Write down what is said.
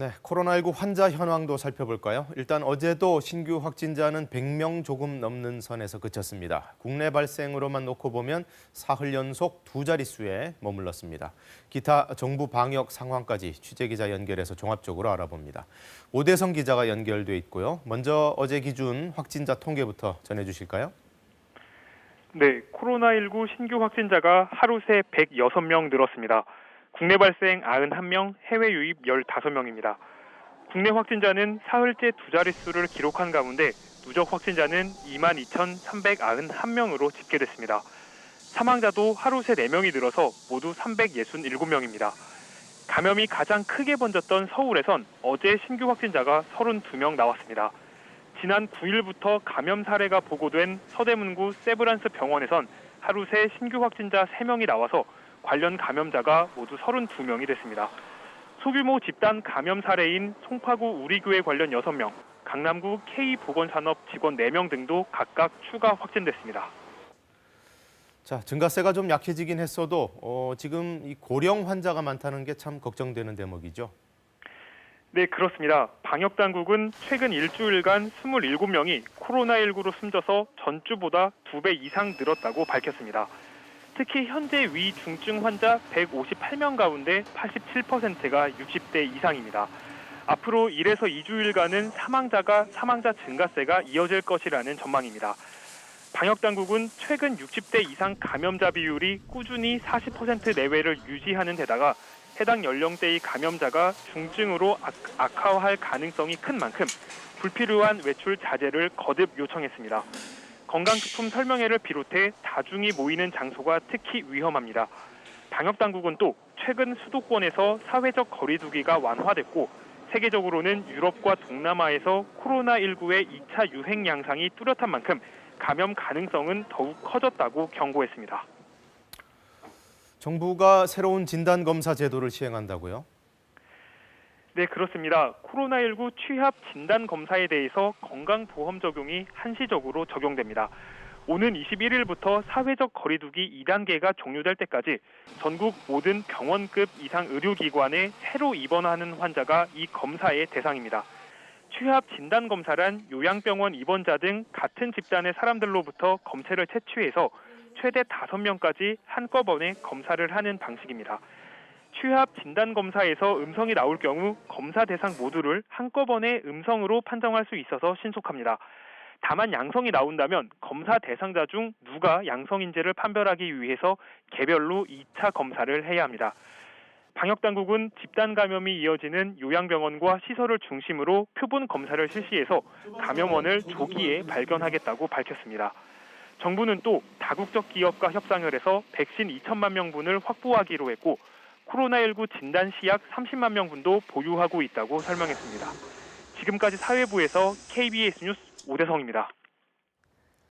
네, 코로나19 환자 현황도 살펴볼까요? 일단 어제도 신규 확진자는 100명 조금 넘는 선에서 그쳤습니다. 국내 발생으로만 놓고 보면 사흘 연속 두 자릿수에 머물렀습니다. 기타 정부 방역 상황까지 취재기자 연결해서 종합적으로 알아봅니다. 오대성 기자가 연결돼 있고요. 먼저 어제 기준 확진자 통계부터 전해주실까요? 네, 코로나19 신규 확진자가 하루 새 106명 늘었습니다. 국내 발생 91명, 해외 유입 15명입니다. 국내 확진자는 사흘째 두 자릿수를 기록한 가운데 누적 확진자는 22,391명으로 집계됐습니다. 사망자도 하루 새 4명이 늘어서 모두 367명입니다. 감염이 가장 크게 번졌던 서울에선 어제 신규 확진자가 32명 나왔습니다. 지난 9일부터 감염 사례가 보고된 서대문구 세브란스 병원에선 하루 새 신규 확진자 3명이 나와서 관련 감염자가 모두 32명이 됐습니다. 소규모 집단 감염 사례인 송파구 우리교회 관련 6명, 강남구 K보건산업 직원 4명 등도 각각 추가 확진됐습니다. 자, 증가세가 좀 약해지긴 했어도 어, 지금 이 고령 환자가 많다는 게 참 걱정되는 대목이죠. 네, 그렇습니다. 방역 당국은 최근 일주일간 27명이 코로나19로 숨져서 전주보다 2배 이상 늘었다고 밝혔습니다. 특히 현재 위중증 환자 158명 가운데 87%가 60대 이상입니다. 앞으로 1에서 2주일간은 사망자가 사망자 증가세가 이어질 것이라는 전망입니다. 방역 당국은 최근 60대 이상 감염자 비율이 꾸준히 40% 내외를 유지하는 데다가 해당 연령대의 감염자가 중증으로 악, 악화할 가능성이 큰 만큼 불필요한 외출 자제를 거듭 요청했습니다. 건강식품 설명회를 비롯해 다중이 모이는 장소가 특히 위험합니다. 방역 당국은 또 최근 수도권에서 사회적 거리두기가 완화됐고 세계적으로는 유럽과 동남아에서 코로나19의 2차 유행 양상이 뚜렷한 만큼 감염 가능성은 더욱 커졌다고 경고했습니다. 정부가 새로운 진단 검사 제도를 시행한다고요? 네, 그렇습니다. 코로나19 취합 진단 검사에 대해서 건강보험 적용이 한시적으로 적용됩니다. 오는 21일부터 사회적 거리두기 2단계가 종료될 때까지 전국 모든 병원급 이상 의료기관에 새로 입원하는 환자가 이 검사의 대상입니다. 취합 진단 검사란 요양병원 입원자 등 같은 집단의 사람들로부터 검체를 채취해서 최대 5명까지 한꺼번에 검사를 하는 방식입니다. 취합 진단 검사에서 음성이 나올 경우 검사 대상 모두를 한꺼번에 음성으로 판정할 수 있어서 신속합니다. 다만 양성이 나온다면 검사 대상자 중 누가 양성인지를 판별하기 위해서 개별로 2차 검사를 해야 합니다. 방역 당국은 집단 감염이 이어지는 요양병원과 시설을 중심으로 표본 검사를 실시해서 감염원을 조기에 발견하겠다고 밝혔습니다. 정부는 또 다국적 기업과 협상을 해서 백신 2천만 명분을 확보하기로 했고 코로나19 진단 시 약 30만 명분도 보유하고 있다고 설명했습니다. 지금까지 사회부에서 KBS 뉴스 오대성입니다.